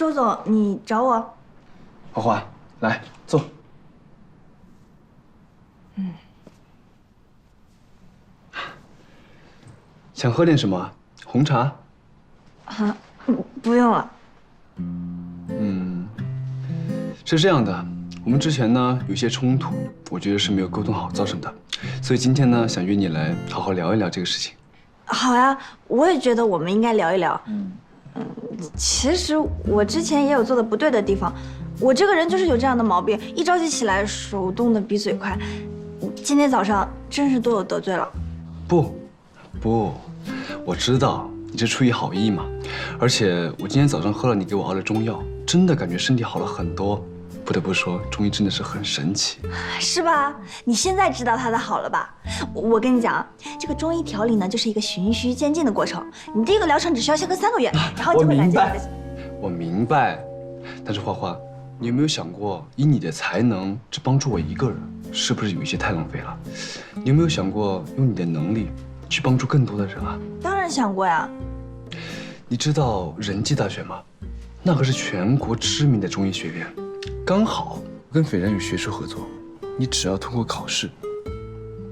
周总，你找我？花花，来坐。嗯想喝点什么？红茶？啊，不不用了。嗯，是这样的，我们之前呢有些冲突，我觉得是没有沟通好造成的，所以今天呢想约你来好好聊一聊这个事情。好呀，我也觉得我们应该聊一聊。嗯嗯，其实我之前也有做的不对的地方，我这个人就是有这样的毛病，一着急起来手动的比嘴快。今天早上真是多有得罪了。不，不，我知道你是出于好意嘛，而且我今天早上喝了你给我熬的中药，真的感觉身体好了很多。不得不说，中医真的是很神奇，是吧？你现在知道它的好了吧？我跟你讲，这个中医调理呢，就是一个循序渐进的过程。你第一个疗程只需要先喝三个月，然后就会感觉你的。我明白，但是花花，你有没有想过，以你的才能只帮助我一个人，是不是有一些太浪费了？你有没有想过用你的能力去帮助更多的人啊？当然想过呀。你知道仁济大学吗？那可是全国知名的中医学院。刚好跟斐然有学术合作，你只要通过考试，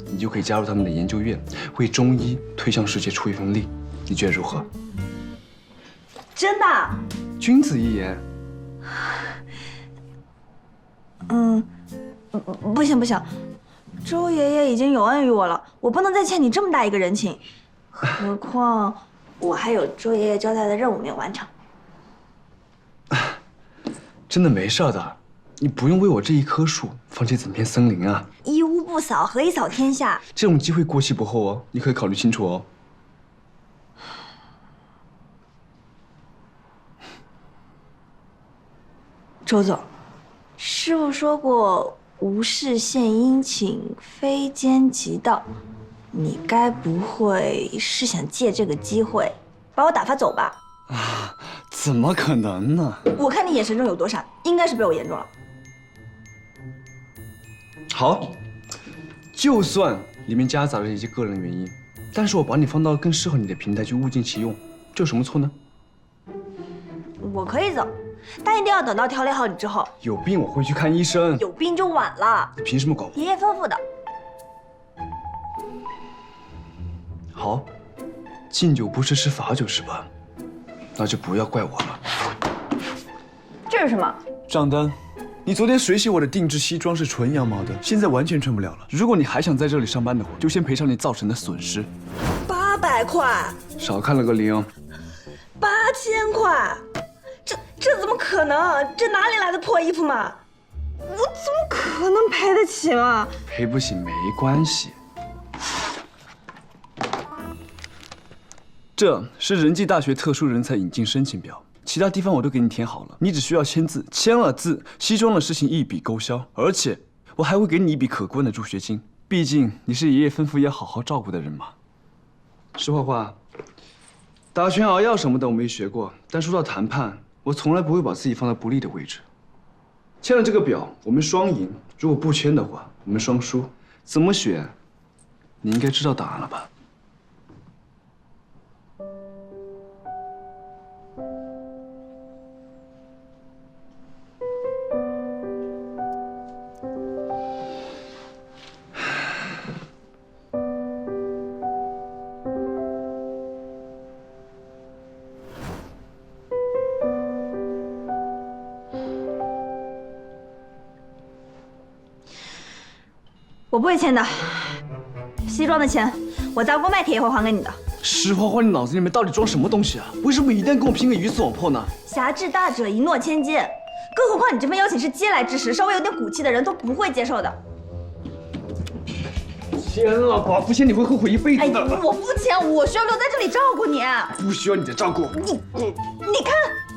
你就可以加入他们的研究院，为中医推向世界出一份力。你觉得如何？真的？君子一言。嗯，不行不行，周爷爷已经有恩于我了，我不能再欠你这么大一个人情。何况我还有周爷爷交代的任务没有完成。真的没事的。你不用为我这一棵树放弃整片森林啊！一屋不扫，何以扫天下？这种机会过期不候哦，你可以考虑清楚哦。周总，师傅说过“无事献殷勤，非奸即盗”，你该不会是想借这个机会把我打发走吧？啊，怎么可能呢？我看你眼神中有多闪，应该是被我言中了。好，就算里面夹杂着一些个人原因，但是我把你放到更适合你的平台去物尽其用，这有什么错呢？我可以走，但一定要等到调理好你之后。有病我会去看医生。有病就晚了。你凭什么管我？爷爷吩咐的。好，敬酒不吃吃罚酒是吧？那就不要怪我了。这是什么？账单。你昨天水洗我的定制西装是纯羊毛的，现在完全穿不了了。如果你还想在这里上班的话，就先赔偿你造成的损失。八百块，少看了个零。八千块，这这怎么可能？这哪里来的破衣服嘛？我怎么可能赔得起嘛？赔不起没关系。这是人济大学特殊人才引进申请表。其他地方我都给你填好了，你只需要签字，签了字，西装的事情一笔勾销，而且我还会给你一笔可观的助学金。毕竟你是爷爷吩咐要好好照顾的人嘛。石花花，打拳熬药什么的我没学过，但说到谈判，我从来不会把自己放在不利的位置。签了这个表，我们双赢；如果不签的话，我们双输。怎么选？你应该知道答案了吧？我不会签的，西装的钱我砸锅卖铁也会还给你的。石花花，你脑子里面到底装什么东西啊？为什么一定要跟我拼个鱼死网破呢？侠志大者一诺千金，更何况你这份邀请是嗟来之食，稍微有点骨气的人都不会接受的。签了吧，不签你会后悔一辈子的。我不签，我需要留在这里照顾你。不需要你的照顾。你你你看，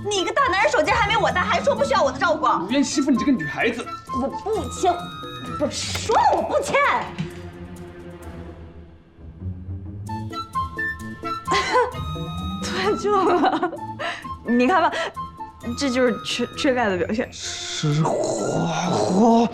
你一个大男人手劲还没我大，还说不需要我的照顾。我愿意欺负你这个女孩子。我不签。我说了我不签，断就了。你看吧，这就是缺缺钙的表现。是花花。